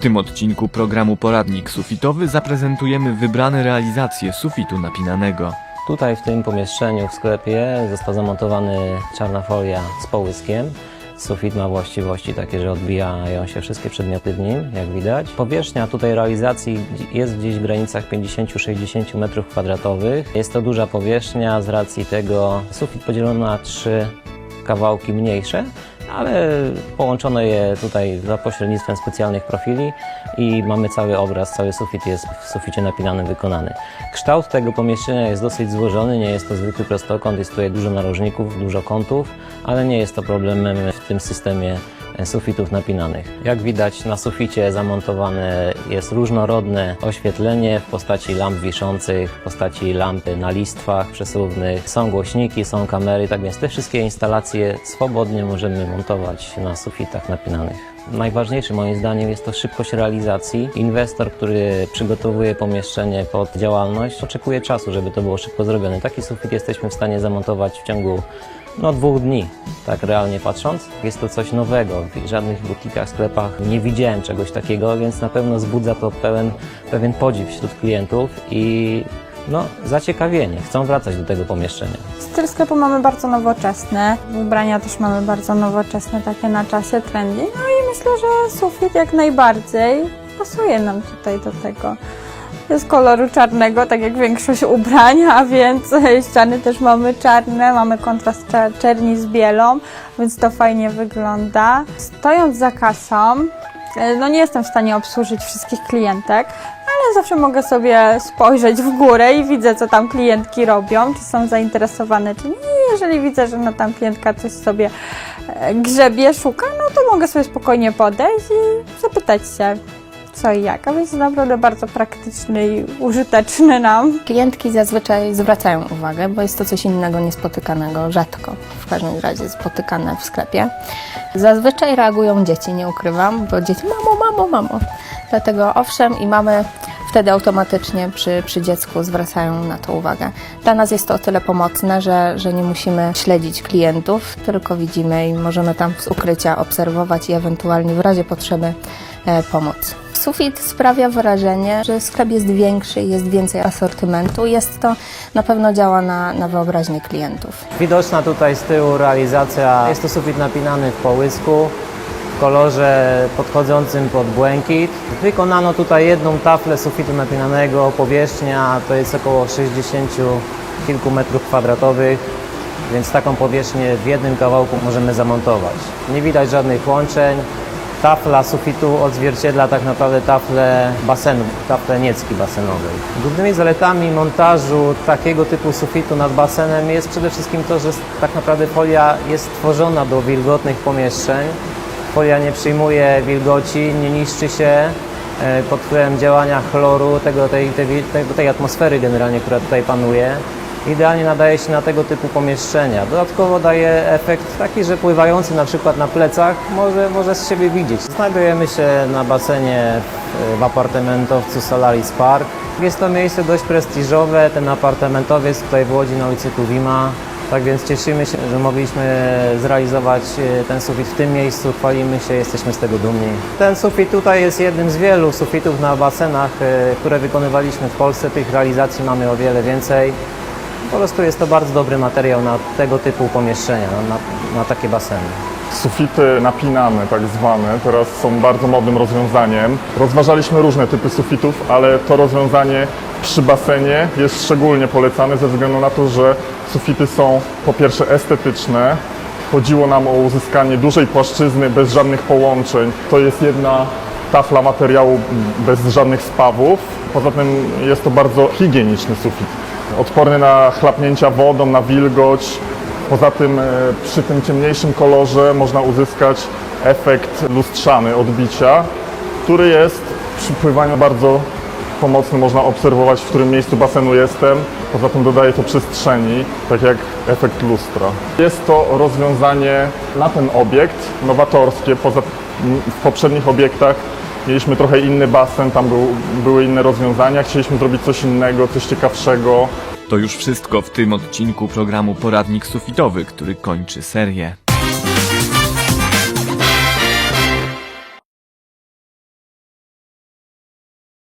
tym odcinku programu Poradnik Sufitowy zaprezentujemy wybrane realizacje sufitu napinanego. Tutaj w tym pomieszczeniu w sklepie został zamontowany czarna folia z połyskiem. Sufit ma właściwości takie, że odbijają się wszystkie przedmioty w nim, jak widać. Powierzchnia tutaj realizacji jest gdzieś w granicach 50-60 m2. Jest to duża powierzchnia z racji tego sufit podzielono na trzy kawałki mniejsze, ale połączono je tutaj za pośrednictwem specjalnych profili i mamy cały obraz, cały sufit jest w suficie napinanym wykonany. Kształt tego pomieszczenia jest dosyć złożony, nie jest to zwykły prostokąt, jest tutaj dużo narożników, dużo kątów, ale nie jest to problemem w tym systemie sufitów napinanych. Jak widać na suficie zamontowane jest różnorodne oświetlenie w postaci lamp wiszących, w postaci lampy na listwach przesuwnych, są głośniki, są kamery, tak więc te wszystkie instalacje swobodnie możemy montować na sufitach napinanych. Najważniejsze moim zdaniem jest to szybkość realizacji. Inwestor, który przygotowuje pomieszczenie pod działalność, oczekuje czasu, żeby to było szybko zrobione. Taki sufit jesteśmy w stanie zamontować w ciągu no, dwóch dni, tak realnie patrząc. Jest to coś nowego. W żadnych butikach, sklepach nie widziałem czegoś takiego, więc na pewno wzbudza to pełen, pewien podziw wśród klientów i no, zaciekawienie. Chcą wracać do tego pomieszczenia. Styl sklepu mamy bardzo nowoczesny, ubrania też mamy bardzo nowoczesne, takie na czasie trendy. No i myślę, że sufit jak najbardziej pasuje nam tutaj do tego. Jest koloru czarnego, tak jak większość ubrań, a więc ściany też mamy czarne, mamy kontrast czer- czerni z bielą, więc to fajnie wygląda. Stojąc za kasą, e, no nie jestem w stanie obsłużyć wszystkich klientek, ale zawsze mogę sobie spojrzeć w górę i widzę, co tam klientki robią, czy są zainteresowane, czy nie. Jeżeli widzę, że no tam klientka coś sobie e, grzebie, szuka, no to mogę sobie spokojnie podejść i zapytać się, co i jak. A więc naprawdę bardzo praktyczny i użyteczny nam. Klientki zazwyczaj zwracają uwagę, bo jest to coś innego, niespotykanego, rzadko w każdym razie spotykane w sklepie. Zazwyczaj reagują dzieci, nie ukrywam, bo dzieci mamo, mamo, mamo. Dlatego owszem i mamy wtedy automatycznie przy, przy dziecku zwracają na to uwagę. Dla nas jest to o tyle pomocne, że, że nie musimy śledzić klientów, tylko widzimy i możemy tam z ukrycia obserwować i ewentualnie w razie potrzeby e, pomóc. Sufit sprawia wrażenie, że sklep jest większy, jest więcej asortymentu. Jest to na pewno działa na, na wyobraźnię klientów. Widoczna tutaj z tyłu realizacja jest to sufit napinany w połysku w kolorze podchodzącym pod błękit. Wykonano tutaj jedną taflę sufitu napinanego, powierzchnia to jest około 60 kilku metrów kwadratowych, więc taką powierzchnię w jednym kawałku możemy zamontować. Nie widać żadnych łączeń. Tafla sufitu odzwierciedla tak naprawdę taflę basenu, taflę niecki basenowej. Głównymi zaletami montażu takiego typu sufitu nad basenem jest przede wszystkim to, że tak naprawdę folia jest tworzona do wilgotnych pomieszczeń. Folia nie przyjmuje wilgoci, nie niszczy się e, pod wpływem działania chloru, tego, tej, tej, tej atmosfery generalnie, która tutaj panuje. Idealnie nadaje się na tego typu pomieszczenia. Dodatkowo daje efekt taki, że pływający na przykład na plecach może, może z siebie widzieć. Znajdujemy się na basenie w, apartamentowcu Solaris Park. Jest to miejsce dość prestiżowe, ten apartamentowiec tutaj w Łodzi na ulicy Tuwima. Tak więc cieszymy się, że mogliśmy zrealizować e, ten sufit w tym miejscu, chwalimy się, jesteśmy z tego dumni. Ten sufit tutaj jest jednym z wielu sufitów na basenach, e, które wykonywaliśmy w Polsce. Tych realizacji mamy o wiele więcej. Po prostu jest to bardzo dobry materiał na tego typu pomieszczenia, na, na takie baseny. Sufity napinane, tak zwane, teraz są bardzo modnym rozwiązaniem. Rozważaliśmy różne typy sufitów, ale to rozwiązanie przy basenie jest szczególnie polecane ze względu na to, że sufity są po pierwsze estetyczne. Chodziło nam o uzyskanie dużej płaszczyzny bez żadnych połączeń. To jest jedna tafla materiału bez żadnych spawów. Poza tym jest to bardzo higieniczny sufit. Odporny na chlapnięcia wodą, na wilgoć. Poza tym e, przy tym ciemniejszym kolorze można uzyskać efekt lustrzany odbicia, który jest przy pływaniu bardzo pomocny. Można obserwować, w którym miejscu basenu jestem. Poza tym dodaje to przestrzeni, tak jak efekt lustra. Jest to rozwiązanie na ten obiekt, nowatorskie. Poza, w poprzednich obiektach mieliśmy trochę inny basen, tam był, były inne rozwiązania. Chcieliśmy zrobić coś innego, coś ciekawszego. To już wszystko w tym odcinku programu Poradnik Sufitowy, który kończy serię.